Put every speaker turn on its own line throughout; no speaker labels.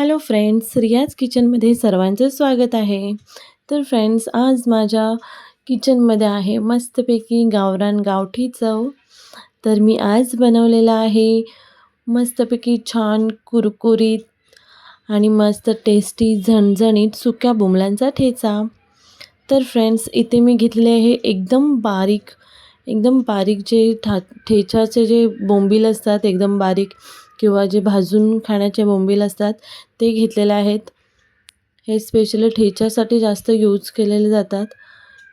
Hello friends रियाज किचनमध्ये सर्वांचं स्वागत आहे. तर फ्रेंड्स आज माझ्या किचनमध्ये आहे मस्तपैकी गावरान गावठी चव. तर मी आज बनवलेला आहे मस्तपैकी छान कुरकुरीत आणि मस्त टेस्टी झणझणीत सुक्या बोंबलांचा ठेचा. तर फ्रेंड्स इथे मी घेतले आहे एकदम बारीक एकदम बारीक जे ठा ठेच्याचे जे बोंबील असतात एकदम बारीक किंवा जे भाजून खाण्याचे बोंबील असतात ते घेतलेले आहेत. हे स्पेशली ठेच्यासाठी जास्त यूज केलेले जातात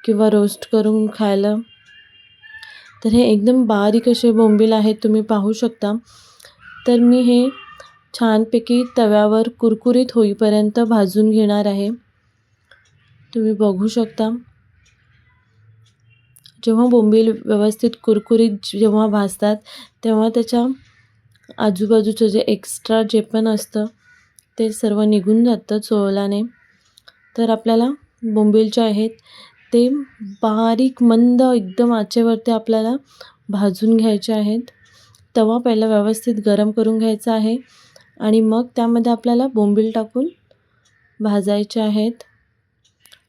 किंवा रोस्ट करून खायला. तर हे एकदम बारीक असे बोंबील आहेत तुम्ही पाहू शकता. तर मी हे छानपैकी तव्यावर कुरकुरीत होईपर्यंत भाजून घेणार आहे. तुम्ही बघू शकता. जेव्हा बोंबील व्यवस्थित कुरकुरीत जेव्हा भाजतात तेव्हा त्याच्या आजूबाजूचं जे एक्स्ट्रा जे पण असतं ते सर्व निघून जातं चोळल्याने. तर आपल्याला बोंबील जे आहेत ते बारीक मंद एकदम आचेवरती आपल्याला भाजून घ्यायचे आहेत. तवा पहिला व्यवस्थित गरम करून घ्यायचा आहे आणि मग त्यामध्ये आपल्याला बोंबील टाकून भाजायचे आहेत.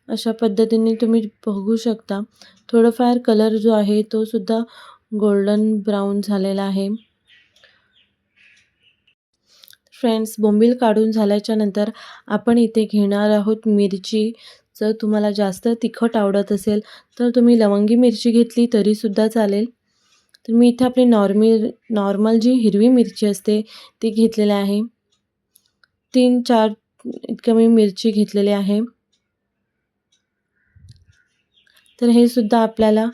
अशा पद्धतीने तुम्ही बघू शकता. थोडंफार कलर जो आहे तो सुद्धा गोल्डन ब्राऊन झालेला आहे. फ्रेंड्स बोंबील काढून झाल्याच्यानंतर आपण इथे घेणार आहोत मिरची. जर तुम्हाला जास्त तिखट आवडत असेल तर तुम्ही लवंगी मिरची घेतली तरीसुद्धा चालेल. तर मी इथे आपली नॉर्मल नॉर्मल जी हिरवी मिरची असते ती घेतलेली आहे. तीन चार इतकं मी मिरची घेतलेली आहे. तर हे सुद्धा आपल्याला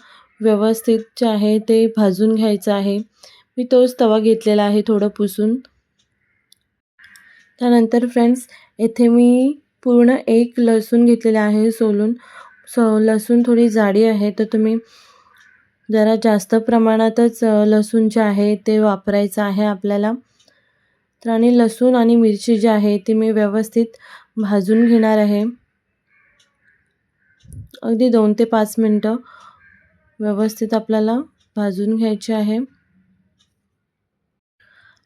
व्यवस्थित जे आहे ते भाजून घ्यायचं आहे. मी तोच तवा घेतलेला आहे थोडं पुसून. त्यानंतर फ्रेंड्स येथे मी पूर्ण एक लसूण घेतलेले आहे सोलून. सो लसूण थोडी जाडी आहे तर तुम्ही जरा जास्त प्रमाणातच लसूण जे आहे ते वापरायचं आहे आपल्याला. तर आणि लसूण आणि मिरची जी आहे ती मी व्यवस्थित भाजून घेणार आहे. अगदी दोन ते पाच मिनटं व्यवस्थित आपल्याला भाजून घ्यायची आहे.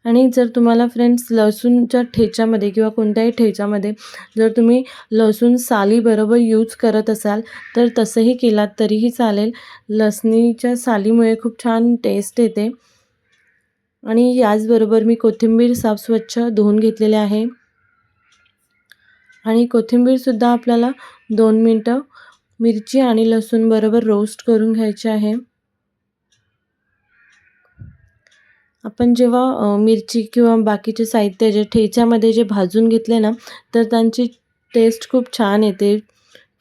आणि जर तुम्हाला फ्रेंड्स लसूणच्या ठेच्यामध्ये किंवा कोणत्याही ठेच्यामध्ये जर तुम्ही लसूण सालीबरोबर यूज करत असाल तर तसंही केलात तरीही चालेल. लसणीच्या सालीमुळे खूप छान टेस्ट येते. आणि याचबरोबर मी कोथिंबीर साफ स्वच्छ धुवून घेतलेले आहे. आणि कोथिंबीरसुद्धा आपल्याला दोन मिनटं मिरची आणि लसूण बरोबर रोस्ट करून घ्यायचे आहे. आपण जेव्हा मिरची किंवा बाकीचे साहित्य जे ठेच्यामध्ये जे भाजून घेतले ना तर त्यांची टेस्ट खूप छान येते.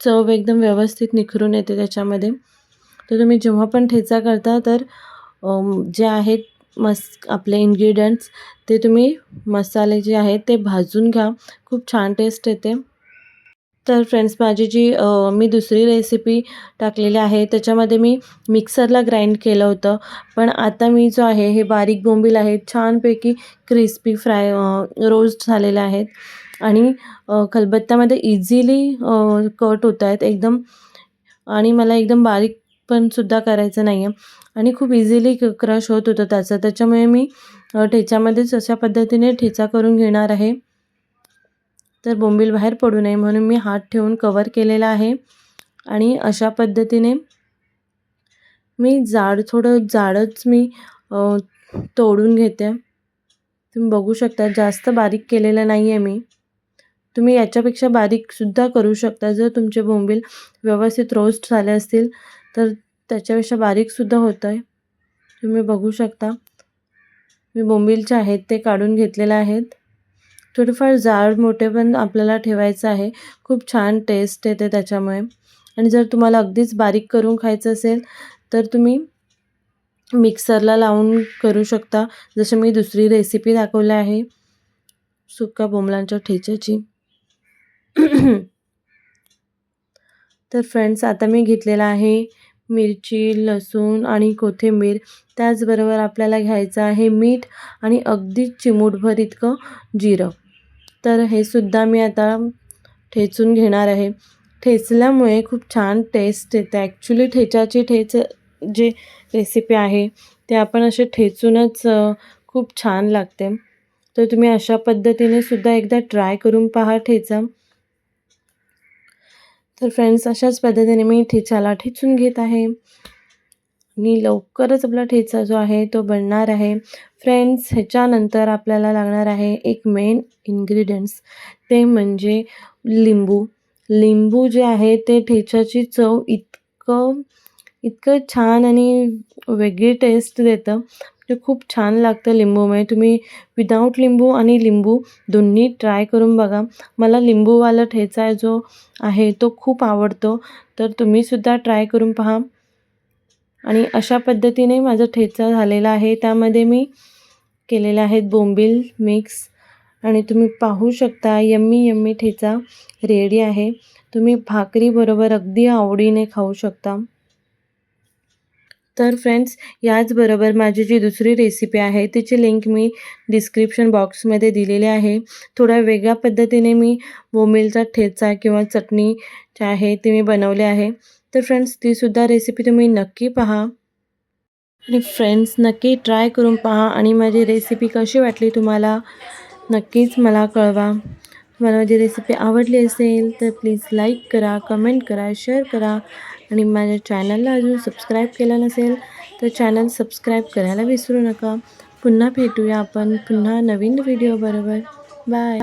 चव एकदम व्यवस्थित निखरून येते त्याच्यामध्ये. तर तुम्ही जेव्हा पण ठेचा करता तर जे आहेत मस आपले इन्ग्रेडियंट्स ते तुम्ही मसाले जे आहेत ते भाजून घ्या. खूप छान टेस्ट येते. तर फ्रेंड्स माझी जी मी दुसरी रेसिपी टाकलेली आहे त्याच्यामध्ये मी मिक्सरला ग्राइंड केलं होतं. पण आता मी जो आहे हे बारीक बोंबील आहेत छानपैकी क्रिस्पी फ्राय रोस्ट झालेले आहेत. आणि खलबत्त्यामध्ये इझिली कट होत आहेत एकदम. आणि मला एकदम बारीक पण सुद्धा करायचं नाही आहे आणि खूप इझिली क्रश होत होतं त्याचं. त्याच्यामुळे मी ठेच्यामध्येच अशा पद्धतीने ठेचा करून घेणार आहे. तर बोंबील बाहेर पडू नये म्हणून मी हात ठेवून कवर केलेला आहे. आणि अशा पद्धतीने मी जाड थोडं जाडच मी तोडून घेते. तुम्ही बघू शकता जास्त बारीक केलेलं नाही आहे मी. तुम्ही याच्यापेक्षा बारीकसुद्धा करू शकता. जर तुमचे बोंबील व्यवस्थित रोस्ट झाले असतील तर त्याच्यापेक्षा बारीकसुद्धा होतं आहे तुम्ही बघू शकता. मी बोंबीलचे आहेत ते काढून घेतलेले आहेत. थोडेफार जाड मोठे पण आपल्याला ठेवायचं आहे. खूप छान टेस्ट येते त्याच्यामुळे. आणि जर तुम्हाला अगदीच बारीक करून खायचं असेल तर तुम्ही मिक्सरला लावून करू शकता. जसं मी दुसरी रेसिपी दाखवली आहे सुक्या बोंबलांच्या ठेच्याची. तर फ्रेंड्स आता मी घेतलेला आहे मिरची लसूण आणि कोथिंबीर. त्याचबरोबर आपल्याला घ्यायचं आहे मीठ आणि अगदी चिमूटभर इतकं जिरं. तर हे सुद्धा मी आता ठेचून घेणार आहे. ठेचल्यामुळे खूप छान टेस्ट येते. ॲक्च्युली ठेचाची ठेच जे रेसिपी आहे ते आपण असे ठेचूनच खूप छान लागते. तर तुम्ही अशा पद्धतीने सुद्धा एकदा ट्राय करून पहा ठेचा. तर फ्रेंड्स अशाच पद्धतीने मी ठेचाला ठेचून घेत आहे. आणि लवकरच आपला ठेचा जो आहे तो बनणार आहे. फ्रेंड्स ह्याच्यानंतर आपल्याला लागणार आहे एक मेन इन्ग्रेडियंट्स ते म्हणजे लिंबू. लिंबू जे आहे ते ठेच्याची चव इतकं इतकं छान आणि वेगळी टेस्ट देतं. ते खूप छान लागतं लिंबूमुळे म्हणजे तुम्ही विदाऊट लिंबू आणि लिंबू दोन्ही ट्राय करून बघा. मला लिंबूवाला ठेचा जो आहे तो खूप आवडतो. तर तुम्हीसुद्धा ट्राय करून पहा. आणि अशा पद्धतीने माझा ठेचा झालेला आहे. त्यामध्ये मी केलेले आहेत बोंबील मिक्स आणि तुम्ही पाहू शकता यम्मी यम्मी ठेचा रेडी आहे. तुम्ही भाकरीबरोबर अगदी आवडीने खाऊ शकता. तर फ्रेंड्स याचबरोबर माझी जी दुसरी रेसिपी आहे तिची लिंक मी डिस्क्रिप्शन बॉक्समध्ये दिलेली आहे. थोड्या वेगळ्या पद्धतीने मी बोमिलचा ठेचा किंवा चटणी जे आहे ती मी बनवली आहे. तर फ्रेंड्स तीसुद्धा रेसिपी तुम्ही नक्की पहा. आणि फ्रेंड्स नक्की ट्राय करून पहा आणि माझी रेसिपी कशी वाटली तुम्हाला नक्कीच मला कळवा. तुम्हाला माझी रेसिपी आवडली असेल तर प्लीज लाईक करा कमेंट करा शेअर करा. आणि माझ्या चॅनलला अजून सबस्क्राईब केलं नसेल तर चॅनल सबस्क्राईब करायला विसरू नका. पुन्हा भेटूया आपण पुन्हा नवीन व्हिडिओ बरोबर. बाय